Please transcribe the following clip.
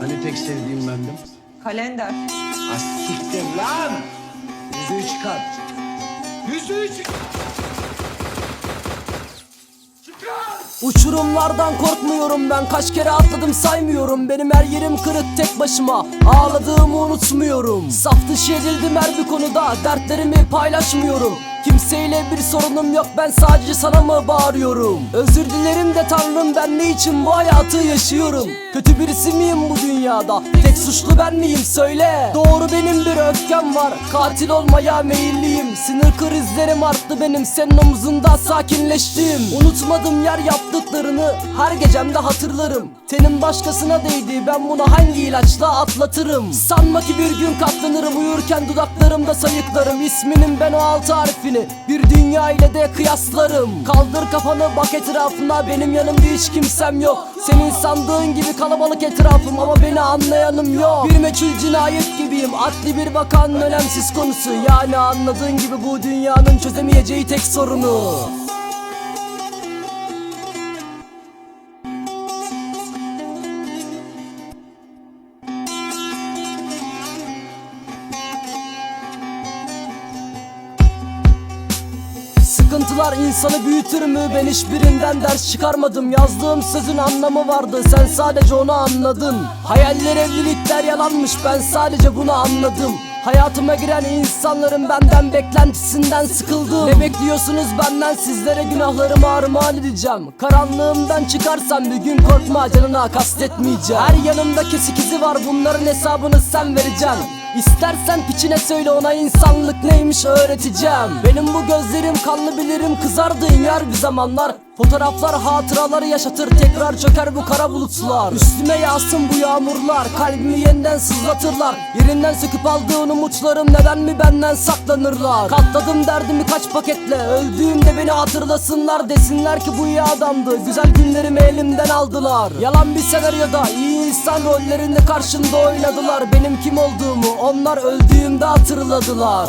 Hani tek sevdiğim bendim? Kalender. Asiktir lan! Yüzüğü çıkar. Yüzüğü çıkar! Uçurumlardan korkmuyorum ben. Kaç kere atladım saymıyorum. Benim her yerim kırık tek başıma. Ağladığımı unutmuyorum. Saf dışı edildim her bir konuda. Dertlerimi paylaşmıyorum. Kimseyle bir sorunum yok. Ben sadece sana mı bağırıyorum? Özür dilerim de tanrım ben ne için bu hayatı yaşıyorum? Kötü birisi miyim bu dünyada? Tek suçlu ben miyim? Söyle. Doğru benim bir öfkem var. Katil olmaya meyilliyim. Sinir krizlerim arttı benim. Senin omuzunda sakinleştim. Unutmadım yer yaptıklarını her gecemde hatırlarım. Tenim başkasına değdi ben bunu hangi ilaçla atlatırım? Sanma ki bir gün katlanırım uyurken dudaklarımda sayıklarım. İsminin ben o altı harfini bir dünya ile de kıyaslarım. Kaldır kafanı bak etrafına benim yanımda hiç kimsem yok. Senin sandığın gibi kalabalık etrafım ama beni anlayanım yok. Bir meçhul cinayet gibiyim adli bir bakanın önemsiz konusu. Yani anladığın gibi bu dünyanın çözemeyeceği tek sorunu Sıkıntılar insanı büyütür mü? Ben hiçbirinden ders çıkarmadım. Yazdığım sözün anlamı vardı. Sen sadece onu anladın. Hayaller evlilikler yalanmış. Ben sadece bunu anladım. Hayatıma giren insanların benden beklentisinden sıkıldım. Ne bekliyorsunuz benden? Sizlere günahlarımı armağan edeceğim. Karanlığımdan çıkarsam bir gün korkma canına kastetmeyeceğim. Her yanımda kesik izi var. Bunların hesabını sen vereceksin İstersen piçine söyle ona insanlık neymiş öğreteceğim. Benim bu gözlerim kanlı bilirim kızardığın yer bir zamanlar Fotoğraflar hatıraları yaşatır tekrar çöker bu kara bulutlar. Üstüme yağsın bu yağmurlar kalbimi yeniden sızlatırlar. Yerinden söküp aldığın umutlarım neden mi benden saklanırlar? Katladım derdimi kaç paketle öldüğümde beni hatırlasınlar. Desinler ki bu iyi adamdı güzel günlerimi elimden aldılar. Yalan bir senaryoda iyi insan rollerinde karşımda oynadılar. Benim kim olduğumu onlar öldüğümde hatırladılar